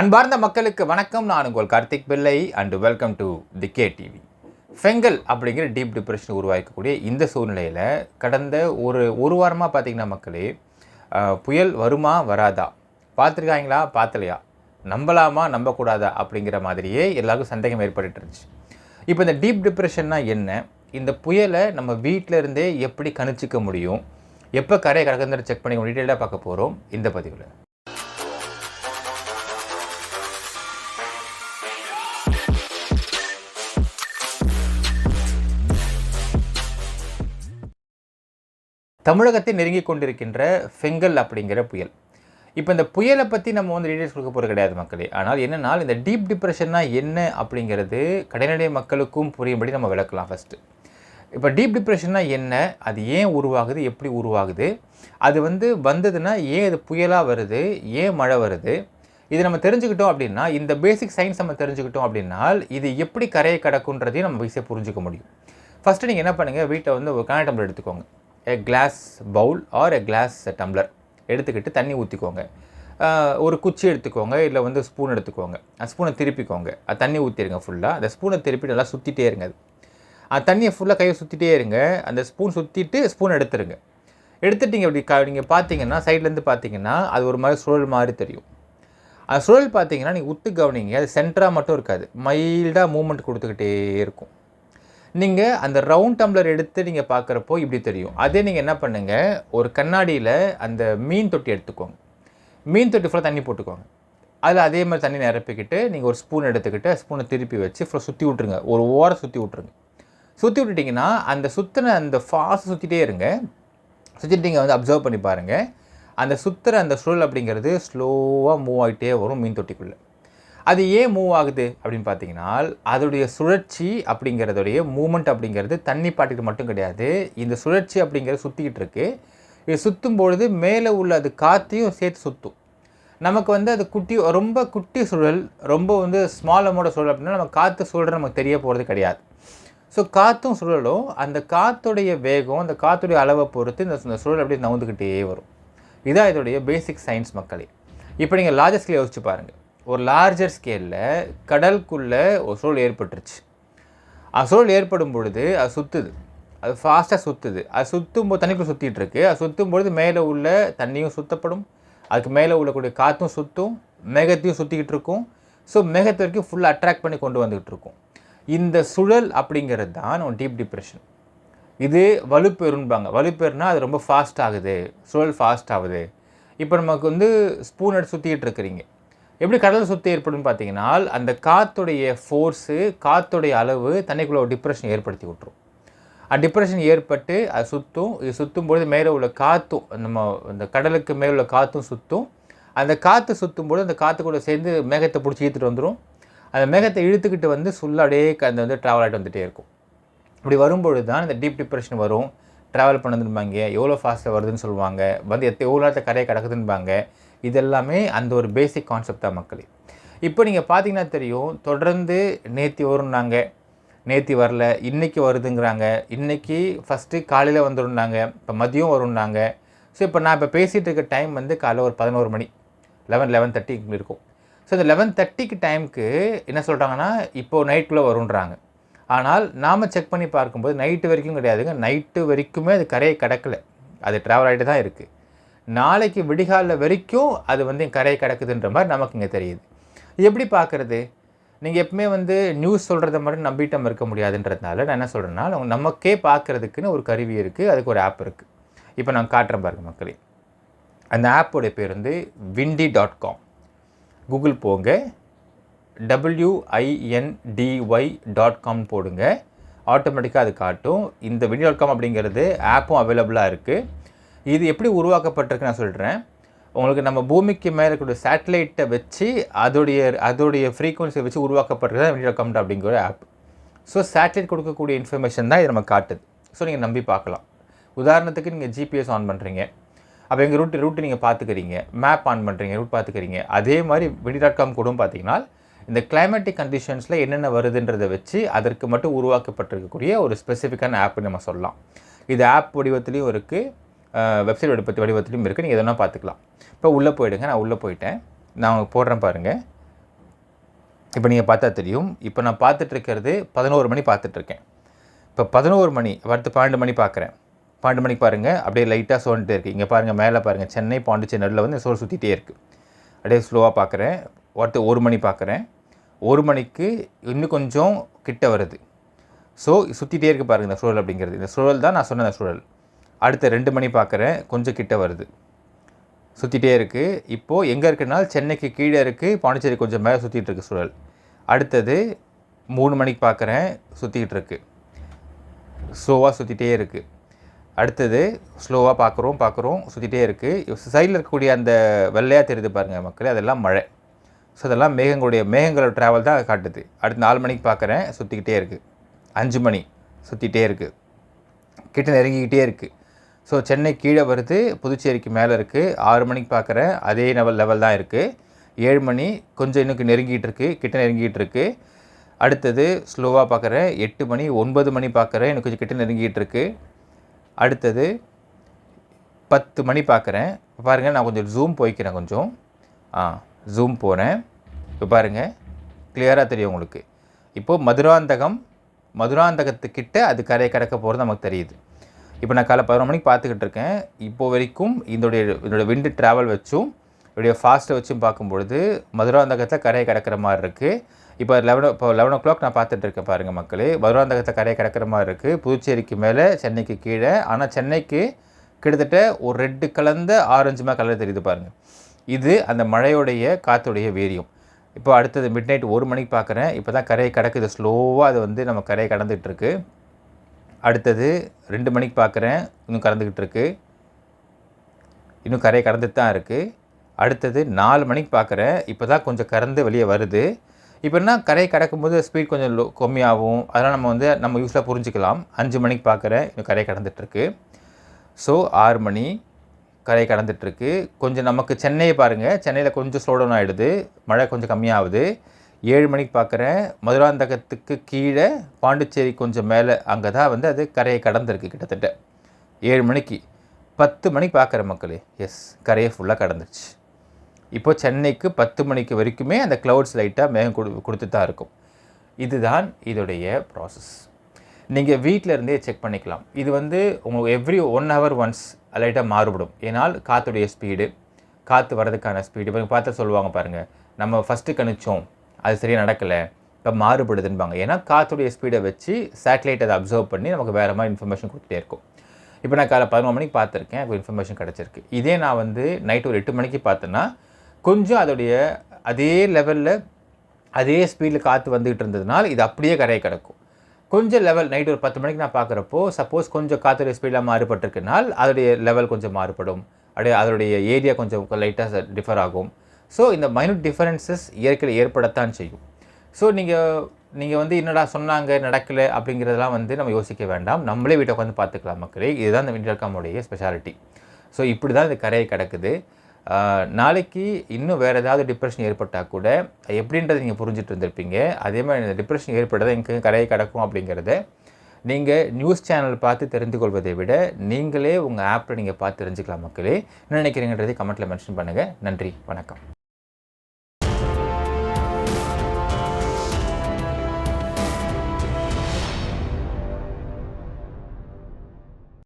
அன்பார்ந்த மக்களுக்கு வணக்கம். நான் உங்கள் Karthik Pillai and welcome to the K TV Fengal அப்படிங்கிற டீப் டிப்ரெஷன் உருவாக்கக்கூடிய இந்த சூழ்நிலையில் கடந்த ஒரு ஒரு வாரமாக பார்த்தீங்கன்னா மக்களே புயல் வருமா வராதா? பார்த்துருக்காங்களா பார்த்தலையா நம்பலாமா? நம்பக்கூடாதா? அப்படிங்கிற மாதிரியே எல்லாருக்கும் சந்தேகம் ஏற்பட்டு இருந்துச்சு. இப்போ இந்த டீப் டிப்ரெஷன்னா என்ன? இந்த புயலை நம்ம வீட்டில் இருந்தே எப்படி கணிச்சிக்க முடியும்? எப்போ கரையை கடக்குதுன்னு செக் பண்ணி டீட்டெயிலாக பார்க்க போகிறோம் இந்த பதிவில். தமிழகத்தை நெருங்கி கொண்டிருக்கின்ற ஃபெங்கல் அப்படிங்கிற புயல். இப்போ இந்த புயலை பற்றி நம்ம வந்து டீடைல்ஸ் கொடுக்க போகிறது கிடையாது மக்களே. ஆனால் என்னென்னால் இந்த டீப் டிப்ரெஷன்னா என்ன அப்படிங்கிறது கடைநிலை மக்களுக்கும் புரியும்படி நம்ம விளக்கலாம் ஃபஸ்ட்டு இப்போ டீப் டிப்ரெஷன்னா என்ன? அது ஏன் உருவாகுது? எப்படி உருவாகுது? அது வந்து வந்ததுன்னா ஏன் இது புயலாக வருது? ஏன் மழை வருது? இது நம்ம தெரிஞ்சுக்கிட்டோம் அப்படின்னா இந்த பேசிக் சயின்ஸ் நம்ம தெரிஞ்சுக்கிட்டோம் அப்படின்னா இது எப்படி கரையை கடக்குன்றதையும் நம்ம ஈஸியாக புரிஞ்சுக்க முடியும். ஃபஸ்ட்டு நீங்கள் என்ன பண்ணுங்கள் வீட்டை வந்து ஒரு கண்ணாடி டம்ளர் எடுத்துக்கோங்க. A glass bowl or a glass tumbler எடுத்துக்கிட்டு தண்ணி ஊற்றிக்கோங்க ஒரு குச்சி எடுத்துக்கோங்க இல்லை வந்து ஸ்பூன் எடுத்துக்கோங்க. அந்த ஸ்பூனை திருப்பிக்கோங்க. அது தண்ணி ஊற்றிடுங்க ஃபுல்லாக அந்த ஸ்பூனை திருப்பி நல்லா சுற்றிட்டே இருங்க அது. அந்த தண்ணியை ஃபுல்லாக கையை சுற்றிட்டே இருங்க. அந்த ஸ்பூன் சுற்றிட்டு ஸ்பூன் எடுத்துருங்க. எடுத்துட்டீங்க அப்படி க நீங்கள் பார்த்தீங்கன்னா சைட்லேருந்து பார்த்தீங்கன்னா அது ஒரு மாதிரி சுழல் மாதிரி தெரியும். அந்த சுழல் பார்த்தீங்கன்னா நீங்கள் உத்து கவனிங்க அது சென்டராக மட்டும் இருக்காது. மைல்டாக மூமெண்ட் கொடுத்துக்கிட்டே இருக்கும். நீங்கள் அந்த ரவுண்ட் டம்ளர் எடுத்து நீங்கள் பார்க்குறப்போ இப்படி தெரியும். அதே நீங்கள் என்ன பண்ணுங்கள் ஒரு கண்ணாடியில் அந்த மீன் தொட்டி எடுத்துக்கோங்க. மீன் தொட்டி ஃபுல்லாக தண்ணி போட்டுக்கோங்க. அதில் அதே மாதிரி தண்ணி நிரப்பிக்கிட்டு நீங்கள் ஒரு ஸ்பூன் எடுத்துக்கிட்டு ஸ்பூனை திருப்பி வச்சு ஃபுல்லாக சுற்றி விட்ருங்க ஒரு ஓரம் சுற்றி விட்ருங்க சுற்றி விட்டுட்டிங்கன்னா அந்த சுற்றின அந்த ஃபாஸ்ட் சுற்றிட்டே இருங்க. சுற்றிட்டு நீங்கள் வந்து அப்சர்வ் பண்ணி பாருங்கள் அந்த சுற்றுற அந்த சுழல் அப்படிங்கிறது ஸ்லோவாக மூவ் ஆகிட்டே வரும் மீன் தொட்டிக்குள்ளே. அது ஏன் மூவ் ஆகுது அப்படின்னு பார்த்தீங்கன்னா அதோடைய சுழற்சி அப்படிங்கிறதுடைய மூமெண்ட் அப்படிங்கிறது தண்ணி பாட்டுக்கு மட்டும் கிடையாது. இந்த சுழற்சி அப்படிங்கிறது சுற்றிக்கிட்டு இருக்கு. இது சுற்றும் பொழுது மேலே உள்ள அது காற்றையும் சேர்த்து சுற்றும் நமக்கு வந்து அது குட்டி ரொம்ப குட்டி சுழல் ரொம்ப வந்து ஸ்மால் அமௌண்ட் சுழல் அப்படின்னா நம்ம காற்று சுழல் நமக்கு தெரிய போகிறது கிடையாது. ஸோ காற்றும் சுழலும் அந்த காற்றுடைய வேகம் அந்த காற்றுடைய அளவை பொறுத்து இந்த சுழல் அப்படியே நவுந்துக்கிட்டே வரும். இதான் இதோடைய பேசிக் சயின்ஸ் மக்களே. இப்போ நீங்கள் லார்ஜஸ்ட்லேயே யோசிச்சு பாருங்கள் ஒரு லார்ஜர் ஸ்கேலில் கடலுக்குள்ளே ஒரு ஏற்பட்டுருச்சு. அசோல் சூழல் ஏற்படும் பொழுது அது சுற்றுது அது ஃபாஸ்ட்டாக சுற்றுது அது சுற்றும் போது தண்ணிக்குள்ளே சுற்றிட்டு இருக்கு. அது சுற்றும் பொழுது மேலே உள்ள தண்ணியும் சுத்தப்படும். அதுக்கு மேலே உள்ளக்கூடிய காற்றும் சுற்றும் மேகத்தையும் சுற்றிக்கிட்டு இருக்கும். ஸோ மேகத்தை வரைக்கும் ஃபுல்லாக அட்ராக்ட் பண்ணி கொண்டு வந்துக்கிட்டு இருக்கும். இந்த சுழல் அப்படிங்கிறது தான் நம்ம டீப் டிப்ரெஷன் இது வலுப்பெருன்பாங்க வலுப்பெருனா அது ரொம்ப ஃபாஸ்ட் ஆகுது. சுழல் ஃபாஸ்ட் ஆகுது. இப்போ நமக்கு வந்து ஸ்பூன் எடுத்து சுற்றிக்கிட்டு இருக்கிறீங்க. எப்படி கடல் சுற்றி ஏற்படும் பார்த்தீங்கன்னா அந்த காற்றுடைய ஃபோர்ஸு காற்றுடைய அளவு தண்ணிக்குள்ளே ஒரு டிப்ரெஷன் ஏற்படுத்தி விட்டுரும். அந்த டிப்ரெஷன் ஏற்பட்டு அது சுற்றும் இது சுற்றும் பொழுது மேலே உள்ள காற்றும் நம்ம அந்த கடலுக்கு மேலே உள்ள காற்றும் சுற்றும் அந்த காற்று சுற்றும் பொழுது அந்த காற்று கூட சேர்ந்து மேகத்தை பிடிச்சி இழுத்துட்டு வந்துடும் அந்த மேகத்தை இழுத்துக்கிட்டு வந்து சுல்ல அப்படியே அந்த வந்து ட்ராவல் ஆகிட்டு வந்துகிட்டே இருக்கும். இப்படி வரும்பொழுது தான் இந்த டீப் டிப்ரெஷன் வரும். ட்ராவல் பண்ணதுன்பாங்க எவ்வளோ ஃபாஸ்ட்டாக வருதுன்னு சொல்லுவாங்க. வந்து எத்த எவ்வளோ நேரத்தை கரையை கிடக்குதுன்பாங்க. இதெல்லாமே அந்த ஒரு பேசிக் கான்செப்ட் தான் மக்களே. இப்போ நீங்கள் பார்த்தீங்கன்னா தெரியும் தொடர்ந்து நேத்தி வரும்னாங்க. நேத்தி வரல இன்றைக்கி வருதுங்கிறாங்க. இன்றைக்கி ஃபஸ்ட்டு காலையில் வந்துருந்தாங்க இப்போ மதியம் வரும்னாங்க. ஸோ இப்போ நான் இப்போ பேசிகிட்டு இருக்க டைம் வந்து காலைல ஒரு பதினோரு மணி. லெவன் லெவன் தேர்ட்டிக்கு இருக்கும். ஸோ இந்த லெவன் தேர்ட்டிக்கு டைமுக்கு என்ன சொல்கிறாங்கன்னா இப்போது நைட்டுக்குள்ளே வருன்றாங்க ஆனால் நாம் செக் பண்ணி பார்க்கும்போது நைட்டு வரைக்கும் கிடையாதுங்க. நைட்டு வரைக்குமே அது கரையை கிடக்கலை. அது ட்ராவல் ஆகிட்டு தான் இருக்குது நாளைக்கு விடிகாலில் வரைக்கும் அது வந்து கரையை கிடக்குதுன்ற மாதிரி நமக்கு இங்கே தெரியுது. எப்படி பார்க்குறது? நீங்கள் எப்பவுமே வந்து நியூஸ் சொல்கிறத மட்டும் நம்பிட்டு நம்ம இருக்க முடியாதுன்றதுனால நான் என்ன சொல்கிறேன்னா நமக்கே பார்க்குறதுக்குன்னு ஒரு கருவி இருக்குது அதுக்கு ஒரு ஆப் இருக்குது இப்போ நான் காட்டுறேன் பாருங்க மக்களே. அந்த ஆப்போடைய பேர் வந்து விண்டி டாட் காம் கூகுள் போங்க. டபிள்யூஐஎன்டிஒய் டாட் காம் போடுங்க. ஆட்டோமேட்டிக்காக அது காட்டும். இந்த விண்டி டாட் காம் அப்படிங்கிறது ஆப்பும் அவைலபிளாக இருக்குது இது எப்படி உருவாக்கப்பட்டிருக்கு நான் சொல்கிறேன் உங்களுக்கு நம்ம பூமிக்கு மேலே இருக்கக்கூடிய சேட்டலைட்டை வச்சு அதோடைய அதோடைய ஃப்ரீக்குவன்சியை வச்சு உருவாக்கப்படுறது விண்டி டாட் காம் அப்படிங்கிற ஆப் ஸோ சேட்டலைட் கொடுக்கக்கூடிய இன்ஃபர்மேஷன் தான் இது நம்ம காட்டுது. ஸோ நீங்கள் நம்பி பார்க்கலாம். உதாரணத்துக்கு நீங்கள் ஜிபிஎஸ் ஆன் பண்ணுறீங்க அப்போ எங்கள் ரூட் ரூட்டு நீங்கள் பார்த்துக்கிறீங்க. மேப் ஆன் பண்ணுறீங்க ரூட் பார்த்துக்கிறீங்க. அதே மாதிரி விடி டாட் காம் கூட பார்த்தீங்கன்னா இந்த கிளைமேட்டிக் கண்டிஷன்ஸில் என்னென்ன வருதுன்றதை வச்சு அதற்கு மட்டும் உருவாக்கப்பட்டிருக்கக்கூடிய ஒரு ஸ்பெசிஃபிக்கான ஆப்னு நம்ம சொல்லலாம். இது ஆப் வடிவத்துலேயும் இருக்குது வெப்சைட் வடிவத்து வடிவத்திலும் இருக்குது நீங்கள் எதனா பார்த்துக்கலாம். இப்போ உள்ளே போயிடுங்க. நான் உள்ளே போயிட்டேன். நான் போடுறேன் பாருங்கள் இப்போ நீங்கள் பார்த்தா தெரியும். இப்போ நான் பார்த்துட்ருக்கிறது பதினோரு மணி பார்த்துட்ருக்கேன் இப்போ பதினோரு மணி அடுத்து பன்னெண்டு மணி பார்க்குறேன். பன்னெண்டு மணிக்கு பாருங்கள் அப்படியே லைட்டாக சோன்ட்டே இருக்குது இங்கே பாருங்கள் மேலே பாருங்கள் சென்னை பாண்டிச்சேரி நடுவில் வந்து சோறு சுற்றிட்டே இருக்குது அப்படியே ஸ்லோவாக பார்க்குறேன். அடுத்து ஒரு மணி பார்க்குறேன். ஒரு மணிக்கு இன்னும் கொஞ்சம் கிட்ட வருது. ஸோ சுற்றிட்டே இருக்குது பாருங்கள் இந்த சூழல் அப்படிங்கிறது. இந்த சூழல் தான் நான் சொன்ன அந்த சூழல். அடுத்த ரெண்டு மணி பார்க்குறேன். கொஞ்சம் கிட்ட வருது. சுற்றிட்டே இருக்குது இப்போது எங்கே இருக்குன்னா சென்னைக்கு கீழே இருக்குது பாண்டிச்சேரி கொஞ்சம் மேலே சுற்றிட்டு இருக்கு சுழல். அடுத்தது மூணு மணிக்கு பார்க்குறேன். சுற்றிக்கிட்டு இருக்கு. ஸ்லோவாக சுற்றிட்டே இருக்குது அடுத்தது ஸ்லோவாக பார்க்குறோம் பார்க்குறோம். சுற்றிட்டே இருக்குது சைடில் இருக்கக்கூடிய அந்த வெள்ளையாக தெரியுது பாருங்கள் மக்களே அதெல்லாம் மழை. ஸோ அதெல்லாம் மேகங்களுடைய மேகங்களோட ட்ராவல் தான் காட்டுது. அடுத்து நாலு மணிக்கு பார்க்குறேன். சுற்றிக்கிட்டே இருக்குது அஞ்சு மணி சுற்றிக்கிட்டே இருக்குது கிட்ட நெருங்கிக்கிட்டே இருக்குது ஸோ சென்னை கீழே வருது புதுச்சேரிக்கு மேலே இருக்குது ஆறு மணிக்கு பார்க்குறேன் அதே லெவல் லெவல் தான் இருக்குது ஏழு மணி கொஞ்சம் இன்னும் நெருங்கிட்டு இருக்குது கிட்ட நெருங்கிட்டு இருக்குது அடுத்தது ஸ்லோவாக பார்க்குறேன் எட்டு மணி ஒன்பது மணி பார்க்குறேன் எனக்கு கொஞ்சம் கிட்ட நெருங்கிட்டு இருக்குது அடுத்தது பத்து மணி பார்க்குறேன் பாருங்கள் நான் கொஞ்சம் ஜூம் போய்க்கிறேன் கொஞ்சம். ஆ ஜூம் போகிறேன் இப்போ பாருங்கள் கிளியராக தெரியும் உங்களுக்கு. இப்போது மதுராந்தகம் மதுராந்தகத்துக்கிட்ட அது கரையை கடக்க போகிறது நமக்கு தெரியுது. இப்போ நான் காலை பதினொரு மணிக்கு பார்த்துக்கிட்டு இருக்கேன். இப்போ வரைக்கும் இதோடைய இதோட விண்டு ட்ராவல் வச்சும் இதோடைய ஃபாஸ்ட்டை வச்சும் பார்க்கும்பொழுது மதுராந்தகத்தில் கரையை கடக்கிற மாதிரி இருக்குது இப்போ லெவன் இப்போ லெவன் ஓ கிளாக் நான் பார்த்துட்டு இருக்கேன் பாருங்கள் மக்களே. மதுராந்தகத்தில் கரையை கடக்கிற மாதிரி இருக்குது புதுச்சேரிக்கு மேலே சென்னைக்கு கீழே. ஆனால் சென்னைக்கு கிட்டத்தட்ட ஒரு ரெட்டு கலந்த ஆரஞ்சுமா கலர் தெரியுது பாருங்கள் இது அந்த மழையுடைய காற்றுடைய வேரியம். இப்போ அடுத்தது மிட் நைட் ஒரு மணிக்கு பார்க்குறேன். இப்போ தான் கரையை கிடக்குது ஸ்லோவாக அது வந்து நம்ம கரையை கடந்துகிட்ருக்கு அடுத்தது ரெண்டு மணிக்கு பார்க்குறேன். இன்னும் கறந்துக்கிட்டு இருக்கு. இன்னும் கரையை கடந்துட்டு தான் இருக்குது அடுத்தது நாலு மணிக்கு பார்க்குறேன். இப்போ தான் கொஞ்சம் கறந்து வெளியே வருது. இப்போ என்ன கரையை கடக்கும்போது ஸ்பீட் கொஞ்சம் லோ கம்மியாகும். அதெல்லாம் நம்ம வந்து நம்ம யூஸ்ஃபுல்லாக புரிஞ்சுக்கலாம். அஞ்சு மணிக்கு பார்க்குறேன். இன்னும் கரையை கடந்துட்டுருக்கு ஸோ ஆறு மணி கரை கடந்துட்டுருக்கு கொஞ்சம் நமக்கு சென்னையை பாருங்கள் சென்னையில் கொஞ்சம் ஸ்லோ டவுன் ஆகிடுது மழை கொஞ்சம் கம்மியாகுது. ஏழு மணிக்கு பார்க்குறேன். மதுராந்தகத்துக்கு கீழே பாண்டிச்சேரி கொஞ்சம் மேலே அங்கே தான் வந்து அது கரையை கடந்திருக்கு கிட்டத்தட்ட. ஏழு மணிக்கு. பத்து மணிக்கு பார்க்குற மக்களே. எஸ் கரையை ஃபுல்லாக கடந்துருச்சு. இப்போ சென்னைக்கு பத்து மணிக்கு வரைக்குமே அந்த க்ளவுட்ஸ் லைட்டாக மேகம் கொடு கொடுத்து தான் இருக்கும். இதுதான் இதோடைய ப்ராசஸ் நீங்கள் வீட்டில் இருந்தே செக் பண்ணிக்கலாம். இது வந்து உங்களுக்கு எவ்ரி ஒன் ஹவர் ஒன்ஸ் லைட்டாக மாறுபடும். ஏன்னால் காற்றுடைய ஸ்பீடு காற்று வரதுக்கான ஸ்பீடு இப்போ பார்த்து சொல்லுவாங்க பாருங்கள் நம்ம ஃபஸ்ட்டு கணிச்சோம். அது சரியாக நடக்கலை. இப்போ மாறுபடுதுன்பாங்க. ஏன்னா காற்றுடைய ஸ்பீடை வச்சு சேட்டலைட் அதை அப்சர்வ் பண்ணி நமக்கு வேறு மாதிரி இன்ஃபர்மேஷன் கொடுத்துட்டே இருக்கும். இப்போ நான் காலை பதினொரு மணிக்கு பார்த்துருக்கேன். இப்போ இன்ஃபர்மேஷன் கிடச்சிருக்கு. இதே நான் வந்து நைட் ஒரு எட்டு மணிக்கு பார்த்தேன்னா கொஞ்சம் அதோடைய அதே லெவலில் அதே ஸ்பீடில் காற்று வந்துக்கிட்டு இருந்ததுனால இது அப்படியே கரையை கிடக்கும். கொஞ்சம் லெவல் நைட் ஒரு பத்து மணிக்கு நான் பார்க்குறப்போ சப்போஸ் கொஞ்சம் காற்றுடைய ஸ்பீடாக மாறுபட்டிருக்குனால் அதோடைய லெவல் கொஞ்சம் மாறுபடும். அப்படியே அதோடைய ஏரியா கொஞ்சம் லைட்டாக டிஃபர் ஆகும். ஸோ இந்த மைனூட் டிஃபரன்சஸ் இயற்கையில் ஏற்படத்தான் செய்யும். ஸோ நீங்கள் நீங்கள் வந்து என்னடா சொன்னாங்க நடக்கலை அப்படிங்கிறதெல்லாம் வந்து நம்ம யோசிக்க வேண்டாம். நம்மளே வீட்டை உட்காந்து பார்த்துக்கலாம் மக்களே. இதுதான் இந்த விண்டர்காமுடைய ஸ்பெஷாலிட்டி ஸோ இப்படி தான் இந்த கரையை கிடக்குது. நாளைக்கு இன்னும் வேறு ஏதாவது டிப்ரெஷன் ஏற்பட்டால் கூட எப்படின்றத நீங்கள் புரிஞ்சுட்டு இருந்திருப்பீங்க. அதே மாதிரி இந்த டிப்ரெஷன் ஏற்பட்டதை எங்கே கரையை கிடக்கும் அப்படிங்கிறத நீங்கள் நியூஸ் சேனல் பார்த்து தெரிந்து கொள்வதை விட நீங்களே உங்கள் ஆப்பில் நீங்கள் பார்த்து தெரிஞ்சுக்கலாம் மக்களே. என்ன நினைக்கிறீங்கன்றதை கமெண்ட்டில் மென்ஷன் பண்ணுங்கள் நன்றி. வணக்கம்.